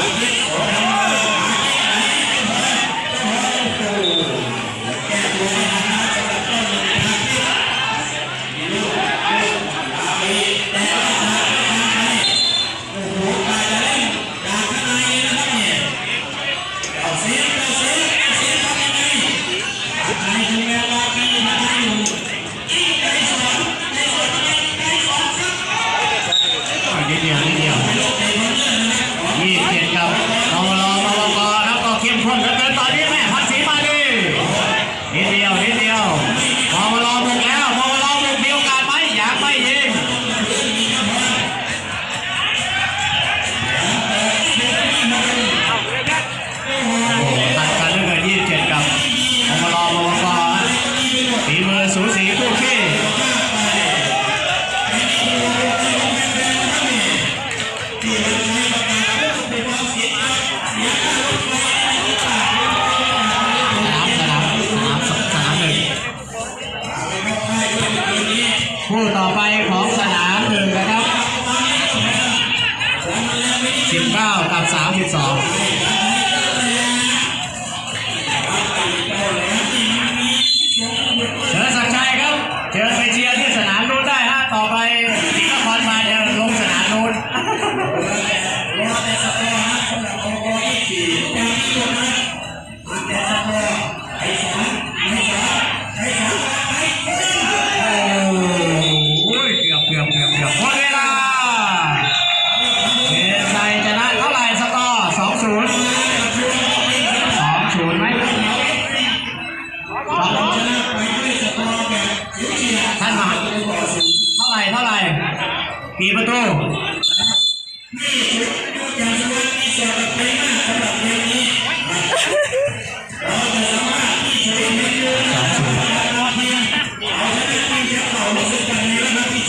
Amen. อสูสีคู่ขี้คู่ต่อไปของสนามหนึ่งนะครับ 19 กับ 32านบาเท่าไหร่เท่าไหร่กีประตู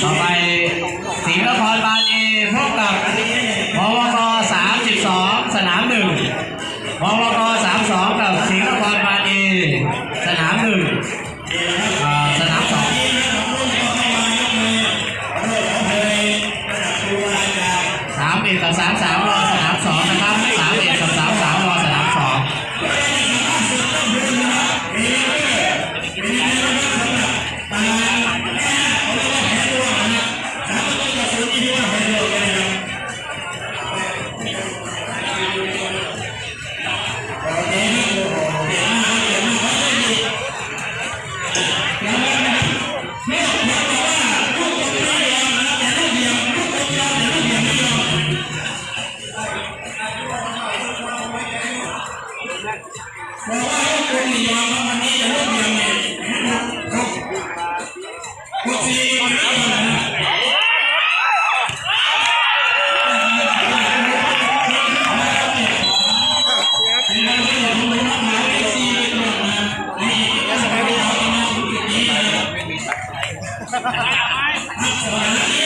ต่อไปสีนครบาลเอพบกับพวกสามสิบสองสนามหนึ่งพวกสามสองกับสีนครบาลเอสนามหนึ่งสนามสอง สามเอ็ดต่อสามสามรอสามสองนะครับ ไป